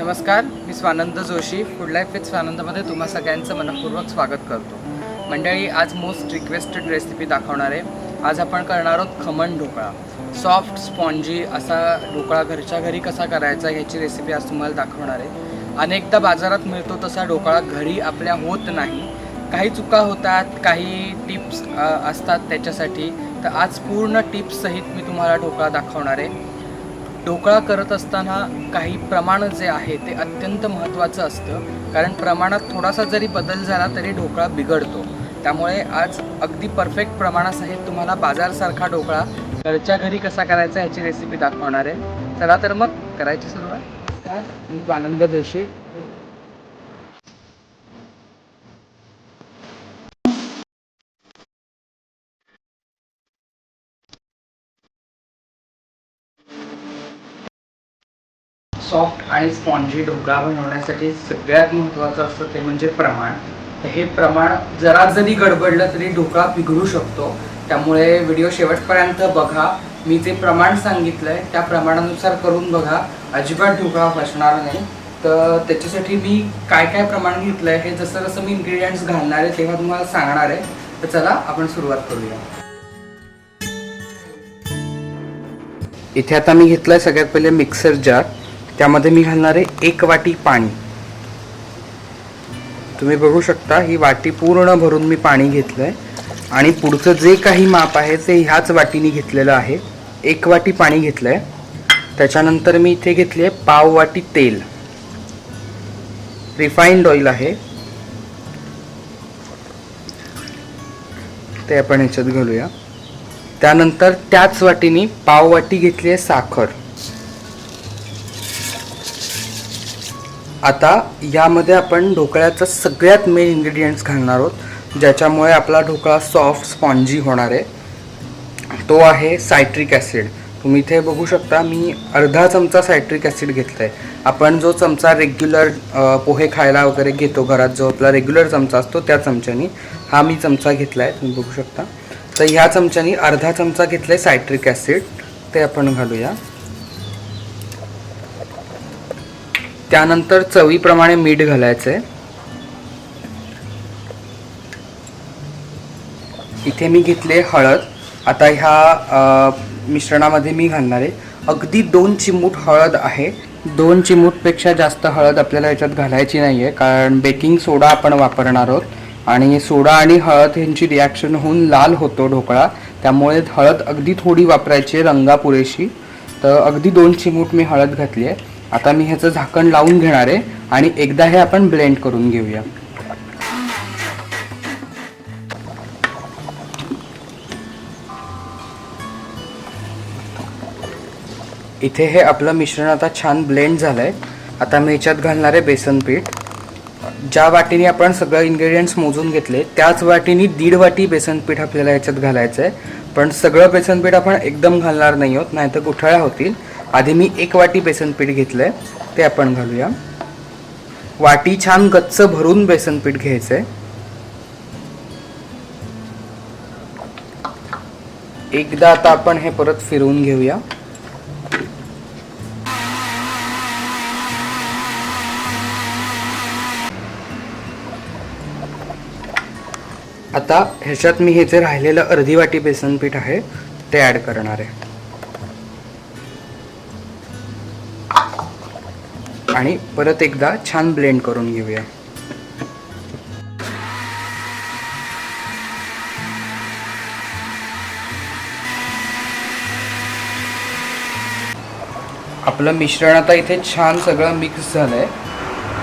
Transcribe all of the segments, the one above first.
नमस्कार मी Swanand Joshi food life with स्वानंदमध्ये तुम्हा सगळ्यांचं मनपूर्वक स्वागत करतो. मंडळी आज मोस्ट रिक्वेस्टेड रेसिपी दाखवणार आहे. आज आपण करणार आहोत खमण ढोकळा. सॉफ्ट स्पॉन्जी असा ढोकळा घरच्या घरी कसा करायचा ह्याची रेसिपी आज तुम्हाला दाखवणार आहे. अनेकदा बाजारात मिळतो तसा ढोकळा घरी आपल्या होत नाही. काही चुका होतात काही टिप्स असतात त्याच्यासाठी. तर आज पूर्ण टिप्ससहित मी तुम्हाला ढोकळा दाखवणार आहे. ढोकळा करत असताना काही प्रमाण जे आहे ते अत्यंत महत्त्वाचं असतं. कारण प्रमाणात थोडासा जरी बदल झाला तरी ढोकळा बिघडतो. त्यामुळे आज अगदी परफेक्ट प्रमाणासहित तुम्हाला बाजारसारखा ढोकळा घरच्या घरी कसा करायचा ह्याची रेसिपी दाखवणार आहे. चला तर मग करायची सुरुवात. मी आनंद जोशी. सॉफ्ट आणि स्पॉन्जी ढोकळा बनवण्यासाठी सगळ्यात महत्त्वाचं असतं ते म्हणजे प्रमाण. तर हे प्रमाण जरा जरी गडबडलं तरी ढोकळा बिघडू शकतो. त्यामुळे व्हिडिओ शेवटपर्यंत बघा. मी जे प्रमाण सांगितलं आहे त्या प्रमाणानुसार करून बघा. अजिबात ढोकळा फसणार नाही. तर त्याच्यासाठी मी काय काय प्रमाण घेतलं आहे हे जसं जसं मी इन्ग्रेडियंट्स घालणार आहे तेव्हा तुम्हाला सांगणार आहे. तर चला आपण सुरुवात करूया. इथे आता मी घेतलं आहे सगळ्यात पहिले मिक्सर जार त्यामध्ये मी घालणार आहे एक वाटी पाणी. तुम्ही बघू शकता ही वाटी पूर्ण भरून मी पाणी घेतलं आहे आणि पुढचं जे काही माप आहे ते ह्याच वाटीने घेतलेलं आहे. एक वाटी पाणी घेतलं आहे त्याच्यानंतर मी इथे घेतली आहे पाव वाटी तेल. रिफाईंड ऑइल आहे. ते आपण ह्याच्यात घालूया. त्यानंतर त्याच वाटीने पाव वाटी घेतली आहे साखर. आता यामध्ये आपण ढोकळ्याचा सगळ्यात मेन इन्ग्रेडियंट्स घालणार आहोत ज्याच्यामुळे आपला ढोकळा सॉफ्ट स्पॉन्जी होणार आहे. तो आहे सायट्रिक ॲसिड तुम्ही इथे बघू शकता मी अर्धा चमचा सायट्रिक ॲसिड घेतला आहे आपण जो चमचा रेग्युलर पोहे खायला वगैरे घेतो घरात जो आपला रेग्युलर चमचा असतो त्या चमच्यानी हा मी चमचा घेतला आहे तुम्ही बघू शकता. तर ह्या चमच्यानी अर्धा चमचा घेतला आहे सायट्रिक ॲसिड ते आपण घालूया. त्यानंतर चवीप्रमाणे मीठ घालायचं आहे इथे मी घेतले हळद. आता ह्या मिश्रणामध्ये मी घालणार आहे. अगदी दोन चिमूट हळद आहे. दोन चिमूटपेक्षा जास्त हळद आपल्याला याच्यात घालायची नाही आहे कारण बेकिंग सोडा आपण वापरणार आहोत. आणि सोडा आणि हळद ह्यांची रिॲक्शन होऊन लाल होतो ढोकळा. त्यामुळे हळद अगदी थोडी वापरायची आहे रंगा पुरेशी. तर अगदी दोन चिमूट मी हळद घातली आहे. आता मी ह्याचं झाकण लावून घेणार आहे आणि एकदा हे आपण ब्लेंड करून घेऊया. इथे हे आपलं मिश्रण आता छान ब्लेंड झालं आहे आता मी ह्याच्यात घालणार आहे बेसन पीठ. ज्या वाटीने आपण सगळं इन्ग्रेडियंट्स मोजून घेतले त्याच वाटीने दीड वाटी बेसन पीठ आपल्याला ह्याच्यात घालायचं आहे पण सगळं बेसन पीठ आपण एकदम घालणार नाही आहोत नाहीतर गुठळ्या होतील. आधी मी एक वाटी बेसन पीठ घेतलं आहे ते आपण घालूया. वाटी छान गच्च भरून बेसन पीठ घ्यायचं आहे एकदा आता आपण हे परत फिरवून घेऊया. आता ह्याच्यात मी हे जे राहिलेलं अर्धी वाटी बेसन पीठ आहे ते ॲड करणार आहे. आणि परत एकदा छान ब्लेंड करून घेऊया. आपलं मिश्रण आता इथे छान सगळं मिक्स झालं आहे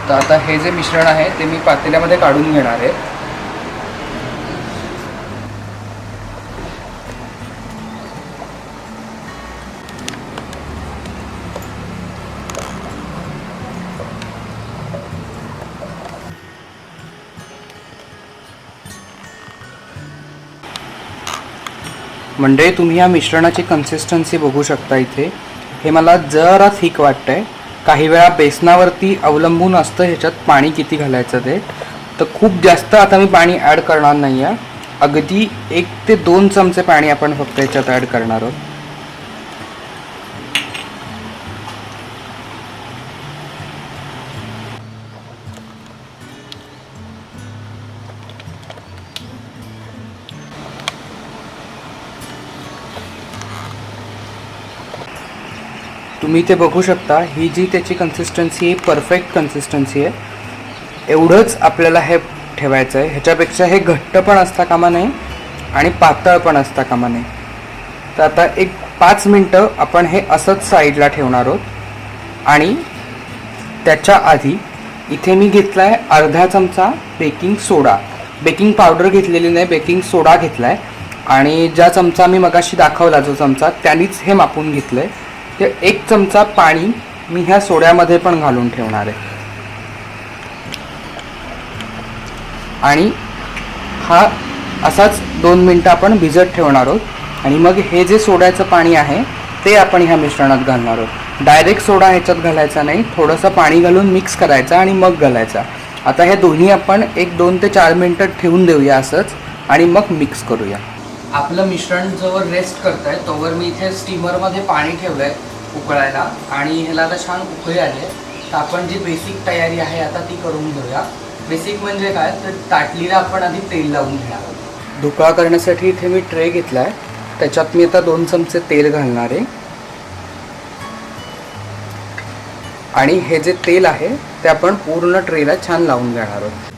तर आता हे जे मिश्रण आहे ते मी पातेल्यामध्ये काढून घेणार आहे. म्हणजे तुम्ही या मिश्रणाची कन्सिस्टन्सी बघू शकता इथे. हे मला जरा थिक वाटतं आहे काही वेळा बेसनावरती अवलंबून असतं ह्याच्यात पाणी किती घालायचं ते. तर खूप जास्त आता मी पाणी ॲड करणार नाही आहे अगदी एक ते दोन चमचे पाणी आपण फक्त ह्याच्यात ॲड करणार आहोत. तुम्ही ते बघू शकता ही जी त्याची कन्सिस्टन्सी आहे परफेक्ट कन्सिस्टन्सी आहे एवढंच आपल्याला हे ठेवायचं आहे. ह्याच्यापेक्षा हे घट्ट पण असता कामा नये आणि पातळ पण असता कामा नये. तर आता एक पाच मिनटं आपण हे असंच साईडला ठेवणार आहोत. आणि त्याच्या आधी इथे मी घेतला आहे अर्धा चमचा बेकिंग सोडा बेकिंग पावडर घेतलेली नाही बेकिंग सोडा घेतला आहे आणि ज्या चमचा मी मगाशी दाखवला जो चमचा त्यानीच हे मापून घेतलं आहे ते एक चमचा पाणी मी ह्या सोड्यामध्ये पण घालून ठेवणार आहे. आणि हा असाच दोन मिनटं आपण भिजत ठेवणार आहोत. आणि मग हे जे सोड्याचं पाणी आहे ते आपण ह्या मिश्रणात घालणार आहोत. डायरेक्ट सोडा ह्याच्यात घालायचा नाही थोडंसं पाणी घालून मिक्स करायचा आणि मग घालायचा. आता हे दोन्ही आपण एक दोन ते चार मिनटं ठेवून देऊया असंच आणि मग मिक्स करूया. आपलं मिश्रण जवळ रेस्ट करत आहे तोवर मी इथे स्टीमरमध्ये पाणी ठेवलं आहे उकळायला आणि ह्याला आता छान उकळी आली आहे. तर आपण जी बेसिक तयारी आहे आता ती करून घेऊया. बेसिक म्हणजे काय? तर ताटलीला आपण आधी तेल लावून घेणार आहोत. ढोकळा करण्यासाठी इथे मी ट्रे घेतला आहे त्याच्यात मी आता दोन चमचे तेल घालणार आहे. आणि हे जे तेल आहे ते आपण पूर्ण ट्रेला छान लावून घेणार आहोत.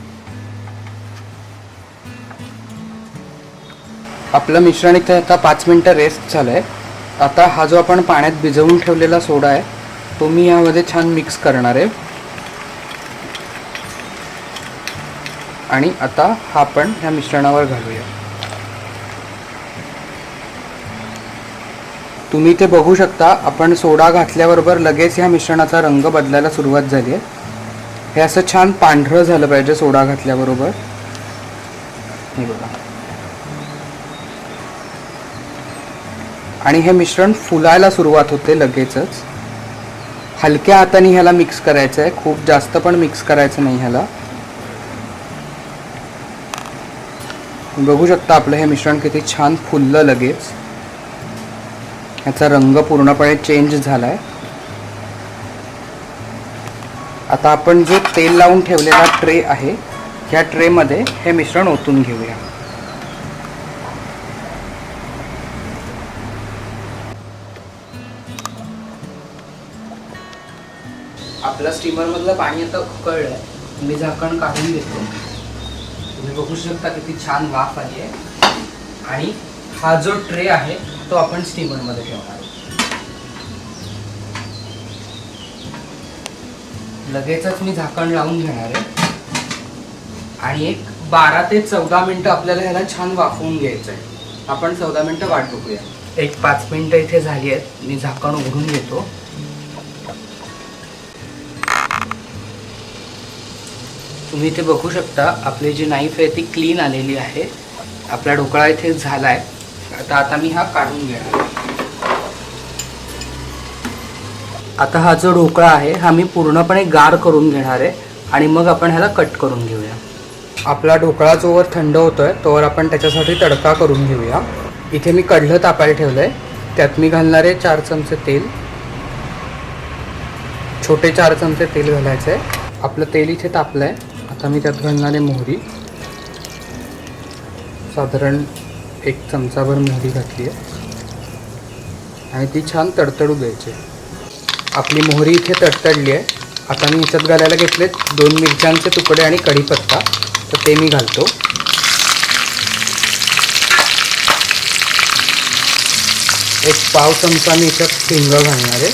आपलं मिश्रण इथे आता पाच मिनटं रेस्ट झालं आहे आता हा जो आपण पाण्यात भिजवून ठेवलेला सोडा आहे तो मी यामध्ये छान मिक्स करणार आहे. आणि आता हा आपण ह्या मिश्रणावर घालूया. तुम्ही ते बघू शकता आपण सोडा घातल्याबरोबर लगेच ह्या मिश्रणाचा रंग बदलायला सुरुवात झाली आहे. हे असं छान पांढरं झालं पाहिजे सोडा घातल्याबरोबर. हे बघा. आणि हे मिश्रण फुलायला सुरुवात होते लगेचच. हलक्या हाताने ह्याला मिक्स करायचं आहे खूप जास्त पण मिक्स करायचं नाही ह्याला. बघू शकता आपलं हे मिश्रण किती छान फुललं लगेच. ह्याचा रंग पूर्णपणे चेंज झाला आहे आता आपण जो तेल लावून ठेवलेला ट्रे आहे ह्या ट्रेमध्ये हे मिश्रण ओतून घेऊया. आपलं स्टीमरमधलं पाणी आता उकळलं आहे मी झाकण काढून घेतो तुम्ही बघू शकता किती छान वाफ आली आहे. आणि हा जो ट्रे आहे तो आपण स्टीमरमध्ये ठेवणार आहोत. लगेचच मी झाकण लावून घेणार आहे. आणि एक बारा ते चौदा मिनटं आपल्याला ह्याला छान वाफवून घ्यायचं आहे आपण चौदा मिनटं वाट बघूया. एक पाच मिनटं इथे झाली आहेत. मी झाकण उघडून घेतो. तुम्ही इथे बघू शकता आपली जी नाईफ आहे ती क्लीन आलेली आहे. आपला ढोकळा इथे झाला आहे आता आता मी हा काढून घेणार आता हा जो ढोकळा आहे हा मी पूर्णपणे गार करून घेणार आहे आणि मग आपण ह्याला कट करून घेऊया. आपला ढोकळा जोवर थंड होतोय तोवर आपण त्याच्यासाठी तडका करून घेऊया. इथे मी कढलं तापायला ठेवलंय. त्यात मी घालणार आहे चार चमचे तेल. छोटे चार चमचे तेल घालायचं आहे आपलं तेल इथे तापलं आहे आता मी त्यात घालणार आहे मोहरी. साधारण एक चमचाभर मोहरी घातली आहे. आणि ती छान तडतडू द्यायची. आपली मोहरी इथे तडतडली आहे. आता मी ह्याच्यात घालायला घेतले दोन मिरच्यांचे तुकडे आणि कढीपत्ता. तर ते मी घालतो. एक पाव चमचा मी ह्याच्यात हिंग घालणार आहे.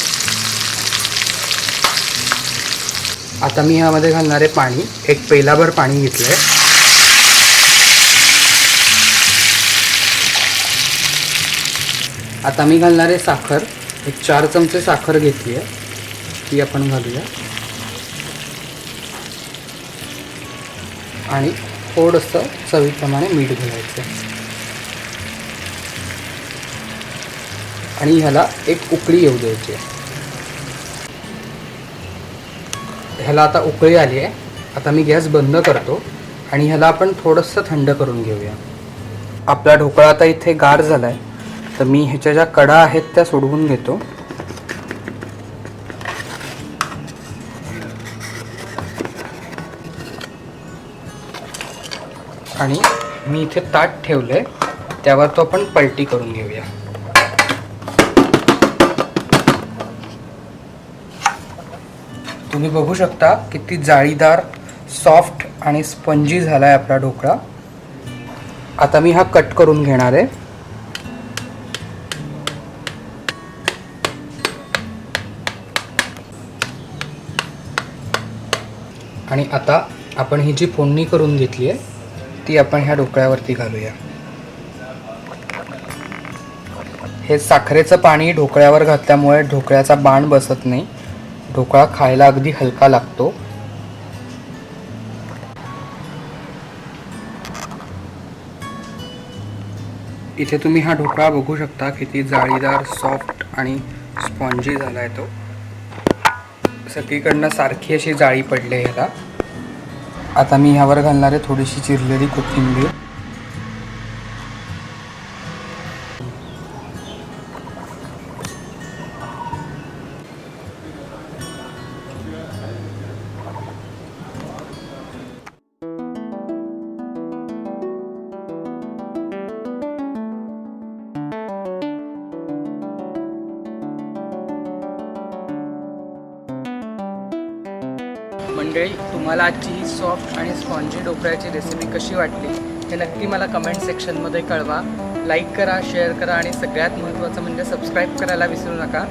आता मी ह्यामध्ये घालणार आहे पाणी एक पेलाभर पाणी घेतलं आहे आता मी घालणार आहे साखर एक चार चमचे साखर घेतली आहे ती आपण घालूया. आणि थोडंसं चवीप्रमाणे मीठ घालायचं. आणि ह्याला एक उकळी येऊ द्यायची आहे. ह्याला आता उकळी आली आहे. आता मी गॅस बंद करतो आणि ह्याला आपण थोडंसं थंड करून घेऊया. आपला ढोकळा आता इथे गार झाला आहे तर मी ह्याच्या ज्या कडा आहेत त्या सोडवून घेतो. आणि मी इथे ताट ठेवलं आहे त्यावर तो आपण पलटी करून घेऊया. तुम्ही बघू शकता किती जाळीदार सॉफ्ट आणि स्पंजी झाला आहे आपला ढोकळा. आता मी हा कट करून घेणार आहे. आणि आता आपण ही जी फोडणी करून घेतली आहे ती आपण ह्या ढोकळ्यावरती घालूया. हे साखरेचं पाणी ढोकळ्यावर घातल्यामुळे ढोकळ्याचा बाण बसत नाही. ढोकळा खायला अगदी हलका लागतो. इथे तुम्ही हा ढोकळा बघू शकता किती जाळीदार सॉफ्ट आणि स्पॉन्जी झाला आहे तो. सगळीकडनं सारखी अशी जाळी पडली आहे ह्याला. आता मी ह्यावर घालणार आहे थोडीशी चिरलेली कोथिंबीर. मंडळी तुम्हाला आजची ही सॉफ्ट आणि स्पॉन्जी ढोकळ्याची रेसिपी कशी वाटली हे नक्की मला कमेंट सेक्शनमध्ये कळवा. लाईक करा शेअर करा आणि सगळ्यात महत्त्वाचं म्हणजे सबस्क्राईब करायला विसरू नका.